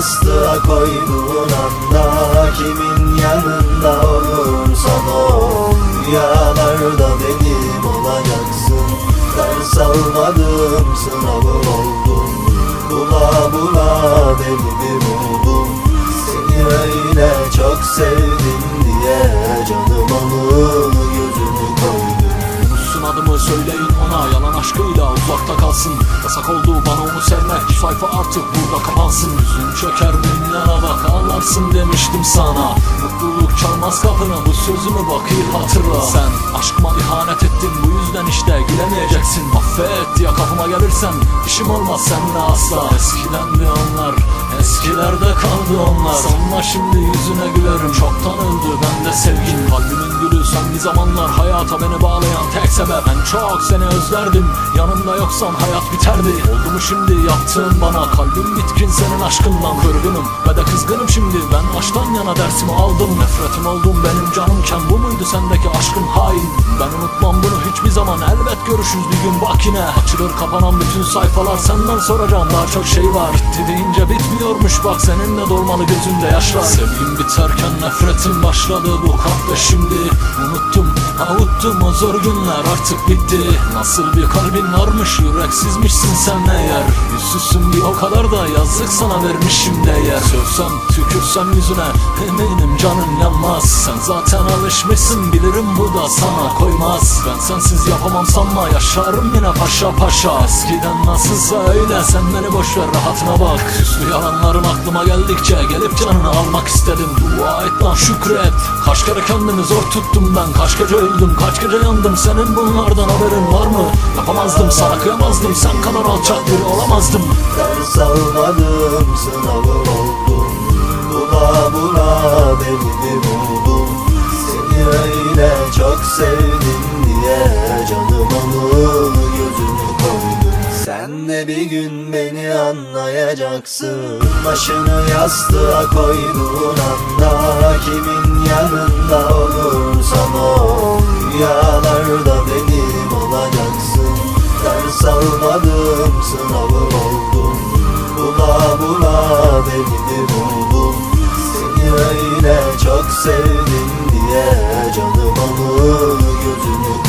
yastığa koyduğun anda Kimin yanında olursan ol Rüyalarda benim olacaksın. Ders almadım sınavım oldum Bula bula bir buldum Seni öyle çok sevdim diye Canım onu söyleyin ona Yalan aşkıyla uzakta kalsın. Yasak oldu bana onu sevmek sayfa artık burada kapansın. Yüzün çöker dünyana bak ağlarsın demiştim sana. Mutluluk çalmaz kapına bu sözümü bak iyi hatırla. Sen aşkıma ihanet ettin bu yüzden işte gülemeyeceksin Affet diye kapıma gelirsen işim olmaz seninle asla. Eskiden bir anlar eskilerde kaldı onlar. Sanma şimdi yüzüne gülerim. Çoktan öldü bende sevgin Kalbimin gülü sen bir zamanlar hayata beni bağlayan tek sebep. Ben çok seni özlerdim yanımda yoksan hayat biterdi. Oldu mu şimdi yaptığın bana? Kalbim bitkin senin aşkından. Kırgınım ve de kızgınım şimdi. Ben aşktan yana dersimi aldım. Nefretim oldum benim canımken bu muydu sendeki aşkın hain. Ben unutmam bunu hiçbir zaman. Elbet görüşürüz bir gün bak yine. Açılır kapanan bütün sayfalar senden soracağım. Daha çok şey var. Bitti deyince bitmiyormuş bak seninle dolmalı gözünde yaşlar. Sevgim biterken nefretim başladı bu kalpte şimdi Unuttum avuttum o zor günler artık bitti. Nasıl bir kalbin varmış yüreksizmişsin sen eğer Yüzsüzsün bir o kadar da yazık sana vermişim değer. Sövsem tükürsem yüzüne eminim canın yanmaz. Sen zaten alışmışsın bilirim bu da sana koymaz. Ben sensiz yapamam sanma yaşarım yine paşa paşa. Eskiden nasılsa öyle sen beni boşver rahatına bak. Süslü yalanlarım aklıma geldikçe gelip canını almak istedim. Dua et lan şükret. Kaç kere kendimi zor tuttum ben. Kaç gece öldüm kaç gece yandım. Senin bunlardan haberin var mı? Yapamazdım sana kıyamazdım. Sen kadar alçak biri olamazdım Ders almadım sınavım oldum Bula bula beni bir buldum. Seni öyle çok sevdim diye Canım onu gözünü koydum. Sen de bir gün beni anlayacaksın. Başını yastığa koyduğun anda Kimin yanında olursan ol. Rüyalarda olacaksın Ders almadım sınavım oldum. Bula bula beni buldum. Seni öyle çok sevdim diye Canım onu gözünü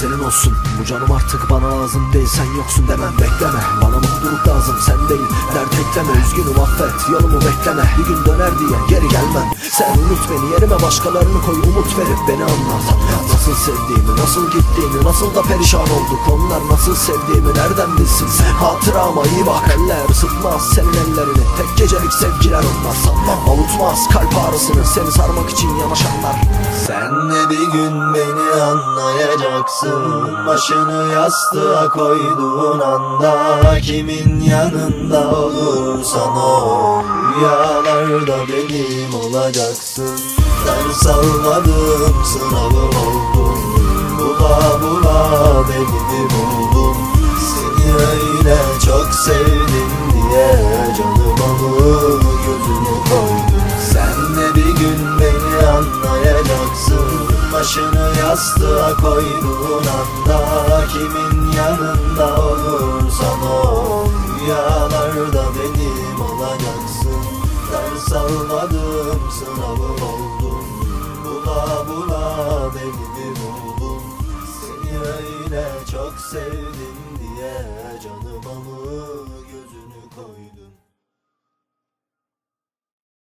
senin olsun. Bu canım artık bana lazım değil Sen yoksun demem. Bekleme Bana mutluluk lazım sen değil. Dert ekleme üzgünüm affet. Yolumu bekleme bir gün döner diye geri gelmem. Sen unut beni yerime başkalarını koy Umut verip beni anlat. Nasıl sevdiğimi nasıl gittiğimi Nasıl da perişan olduk. Onlar Nasıl sevdiğimi nereden bilsin? Sen Hatırama iyi bak eller ısıtmaz Senin ellerini. Tek gecelik sevgiler onlar Sanmam avutmaz kalp ağrısını Seni sarmak için yanaşanlar Sen de bir gün beni anlayacaksın. Başını yastığa koyduğun anda Kimin yanında olursan ol Rüyalarda benim olacaksın. Ders almadım sınavım oldum Bula bula beni buldum. Seni öyle çok sevdim Kimin yanında olursan ol Rüyalarda benim olacaksın. Ders almadım sınavım oldum Bula bula beni buldum. Seni öyle çok sevdim diye Canım onu